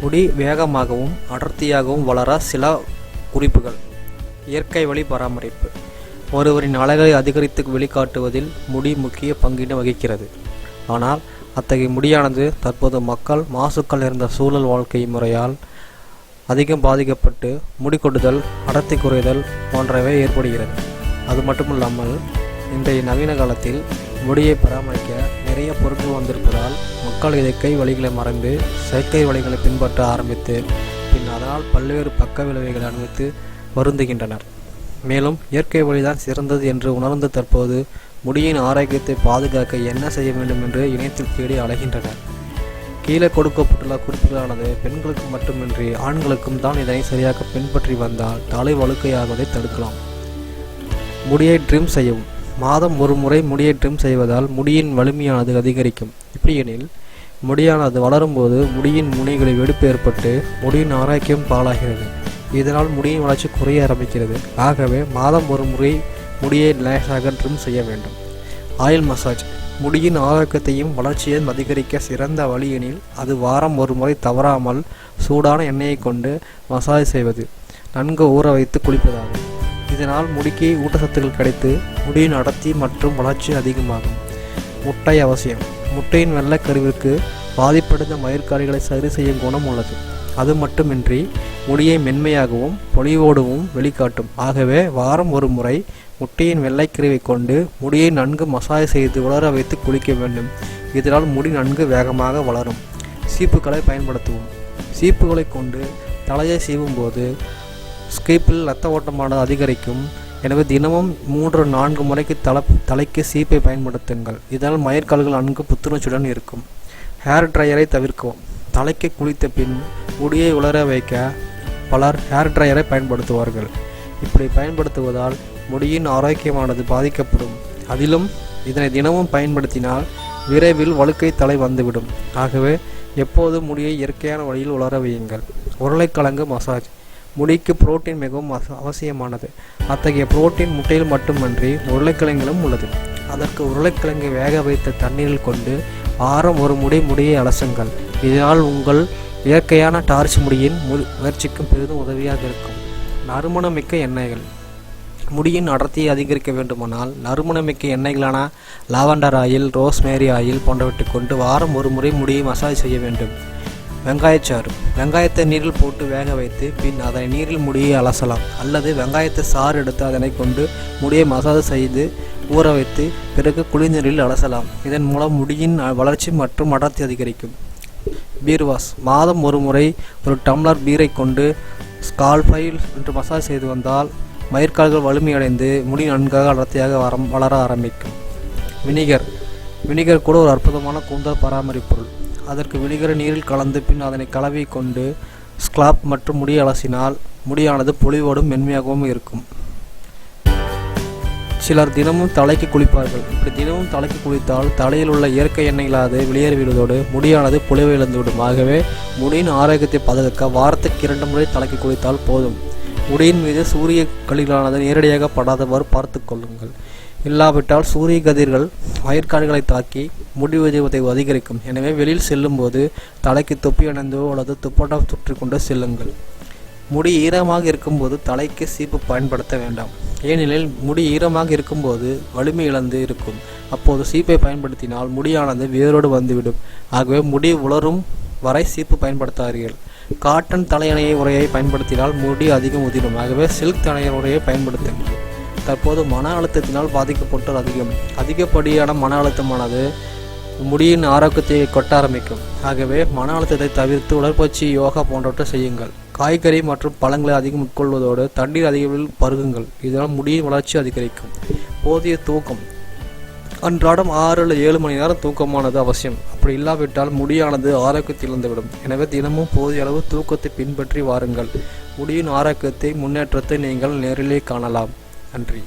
முடி வேகமாகவும் அடர்த்தியாகவும் வளர சில குறிப்புகள். இயற்கை வழி பராமரிப்பு. ஒருவரின் அழகை அதிகரித்து வெளிக்காட்டுவதில் முடி முக்கிய பங்கினை வகிக்கிறது. ஆனால் அத்தகைய முடியானது தற்போது மக்கள் மாசுக்கள் இருந்த சூழல் வாழ்க்கை முறையால் அதிகம் பாதிக்கப்பட்டு முடி அடர்த்தி குறைதல் போன்றவை ஏற்படுகிறது. அது மட்டுமில்லாமல் இன்றைய நவீன காலத்தில் முடியை பராமரிக்க நிறைய பொருட்கள் வந்திருப்பதால் மக்கள் இயற்கை வழிகளை மறந்து செயற்கை வழிகளை பின்பற்ற ஆரம்பித்து பின் அதனால் பல்வேறு பக்க விளைவுகளை அனுபவித்து வருந்துகின்றனர். மேலும் இயற்கை வழிதான் சிறந்தது என்று உணர்ந்து தற்போது முடியின் ஆரோக்கியத்தை பாதுகாக்க என்ன செய்ய வேண்டும் என்று இணையத்தில் தேடி அலைகின்றனர். கீழே கொடுக்கப்பட்டுள்ள குறிப்புகளானது பெண்களுக்கு மட்டுமின்றி ஆண்களுக்கும் தான் இதனை சரியாக பின்பற்றி வந்தால் தலை வழுக்கையாவதை தடுக்கலாம். முடியை ட்ரிம் செய்யவும். மாதம் ஒரு முறை முடியேற்றம் செய்வதால் முடியின் வலிமையானது அதிகரிக்கும். இப்படியெனில் முடியானது வளரும்போது முடியின் முனைகளில் வெடிப்பு ஏற்பட்டு முடியின் ஆரோக்கியம் பாழாகிறது. இதனால் முடியின் வளர்ச்சி குறைய ஆரம்பிக்கிறது. ஆகவே மாதம் ஒரு முறை முடியை லேசாக ட்ரிம் செய்ய வேண்டும். Oil massage. முடியின் ஆரோக்கியத்தையும் வளர்ச்சியையும் அதிகரிக்க சிறந்த வழியெனில் அது வாரம் ஒரு முறை தவறாமல் சூடான எண்ணெயை கொண்டு மசாஜ் செய்வது. நன்கு ஊற வைத்து குளிப்பதாகும். இதனால் முடிக்கு ஊட்டச்சத்துக்கள் கிடைத்து முடியின் அடர்த்தி மற்றும் வளர்ச்சி அதிகமாகும். முட்டை அவசியம். முட்டையின் வெள்ளக்கருவிற்கு பாதிப்படைந்த மயிர்காலிகளை சரி செய்யும் குணம் உள்ளது. அது மட்டுமின்றி முடியை மென்மையாகவும் பொலிவோடவும் வெளிக்காட்டும். ஆகவே வாரம் ஒரு முறை முட்டையின் வெள்ளைக்கருவை கொண்டு முடியை நன்கு மசாஜ் செய்து உலர வைத்து குளிக்க வேண்டும். இதனால் முடி நன்கு வேகமாக வளரும். சீப்புகளை பயன்படுத்துவோம். சீப்புகளை கொண்டு தலையை சீவும்போது ஸ்கீப்பில் இரத்த ஓட்டமானது அதிகரிக்கும். எனவே தினமும் மூன்று நான்கு முறைக்கு தலை தலைக்கு சீப்பை பயன்படுத்துங்கள். இதனால் மயிர்கால்கள் நன்கு புத்துணர்ச்சியுடன் இருக்கும். ஹேர் ட்ரையரை தவிர்க்கவும். தலைக்கு குளித்த பின் முடியை உலர வைக்க பலர் ஹேர் ட்ரையரை பயன்படுத்துவார்கள். இப்படி பயன்படுத்துவதால் முடியின் ஆரோக்கியமானது பாதிக்கப்படும். அதிலும் இதனை தினமும் பயன்படுத்தினால் விரைவில் வழுக்கை தலை வந்துவிடும். ஆகவே எப்போதும் முடியை இயற்கையான வழியில் உலர வையுங்கள். உருளைக்கிழங்கு மசாஜ் முடிக்கு புரோட்டீன் மிகவும் அவசியமானது. அத்தகைய புரோட்டீன் முட்டையில் மட்டுமன்றி உருளைக்கிழங்கிலும் உள்ளது. அதற்கு உருளைக்கிழங்கை வேக வைத்த தண்ணீரில் கொண்டு வாரம் ஒரு முடி முடியை அலசுங்கள். இதனால் உங்கள் இயற்கையான டார்ச் முடியின் மு முயற்சிக்கும் பெரிதும் உதவியாக இருக்கும். நறுமணமிக்க எண்ணெய்கள். முடியின் அடர்த்தியை அதிகரிக்க வேண்டுமானால் நறுமணமிக்க எண்ணெய்களான லாவெண்டர் ஆயில் ரோஸ்மேரி ஆயில் போன்றவற்றை கொண்டு வாரம் ஒரு முறை முடியை மசாஜ் செய்ய வேண்டும். வெங்காயச்சாறு வெங்காயத்தை நீரில் போட்டு வேக வைத்து பின் அதனை நீரில் முடியை அலசலாம். அல்லது வெங்காயத்தை சாறு எடுத்து அதனை கொண்டு முடியை மசாஜ் செய்து ஊற வைத்து பிறகு குளிர்நீரில் அலசலாம். இதன் மூலம் முடியின் வளர்ச்சி மற்றும் அடர்த்தி அதிகரிக்கும். பீர் வாஷ் மாதம் ஒரு முறை ஒரு டம்ளர் பீரை கொண்டு ஸ்கால்ஃபைல் என்று மசாஜ் செய்து வந்தால் மயிர்கால்கள் வலிமையடைந்து முடி நன்காக அடர்த்தியாக வரம் வளர ஆரம்பிக்கும். வினிகர். வினிகர் கூட ஒரு அற்புதமான கூந்தல் பராமரிப்பு பொருள் அதற்கு வினிகர நீரில் கலந்து பின் அதனை கலவை கொண்டு ஸ்க்லாப் மற்றும் முடி அலசினால் முடியானது பொலிவோடும் மென்மையாகவும் இருக்கும். சிலர் தினமும் தலைக்கு குளிப்பார்கள். இப்படி தினமும் தலைக்கு குளித்தால் தலையில் உள்ள இயற்கை எண்ணெய்களாது வெளியேறிவிடுவதோடு முடியானது பொலிவு இழந்துவிடும். ஆகவே முடியின் ஆரோக்கியத்தை பாதுகாக்க வாரத்துக்கு இரண்டு முறை தலைக்கு குளித்தால் போதும். முடியின் மீது சூரிய கதிர்களானது நேரடியாக படாதவாறு பார்த்து கொள்ளுங்கள். இல்லாவிட்டால் சூரிய கதிர்கள் வயிற்காடுகளை தாக்கி முடி உதிர்வதை அதிகரிக்கும். எனவே வெளியில் செல்லும்போது தலைக்கு தொப்பி அணிந்தோ அல்லது துப்பாட்டம் சுற்றி கொண்டு செல்லுங்கள். முடி ஈரமாக இருக்கும்போது தலைக்கு சீப்பு பயன்படுத்த வேண்டாம். ஏனெனில் முடி ஈரமாக இருக்கும்போது வலிமை இழந்து இருக்கும். அப்போது சீப்பை பயன்படுத்தினால் முடியானது வேரோடு வந்துவிடும். ஆகவே முடி உலரும் வரை சீப்பு பயன்படுத்தாதீர்கள். காட்டன் தலையணையை உரையை பயன்படுத்தினால் முடி அதிகம் உதிரும். ஆகவே சில்க் தலையணை உரையை பயன்படுத்துங்கள். தற்போது மன அழுத்தத்தினால் பாதிக்கப்பட்டோர் அதிகம். அதிகப்படியான மன அழுத்தமானது முடியின் ஆரோக்கியத்தை கொட்ட ஆரம்பிக்கும். ஆகவே மன அழுத்தத்தை தவிர்த்து உடற்பயிற்சி யோகா போன்றவற்றை செய்யுங்கள். காய்கறி மற்றும் பழங்களை அதிகம் உட்கொள்வதோடு தண்ணீர் அதிகம் பருகுங்கள். இதனால் முடியின் வளர்ச்சி அதிகரிக்கும். போதிய தூக்கம். அன்றாடம் ஆறு அல்லது ஏழு மணி நேரம் தூக்கமானது அவசியம். அப்படி இல்லாவிட்டால் முடியானது ஆரோக்கியத்தை இழந்துவிடும். எனவே தினமும் போதிய அளவு தூக்கத்தை பின்பற்றி வாருங்கள். முடியின் ஆரோக்கியத்தை முன்னேற்றத்தை நீங்கள் நேரிலே காணலாம். நன்றி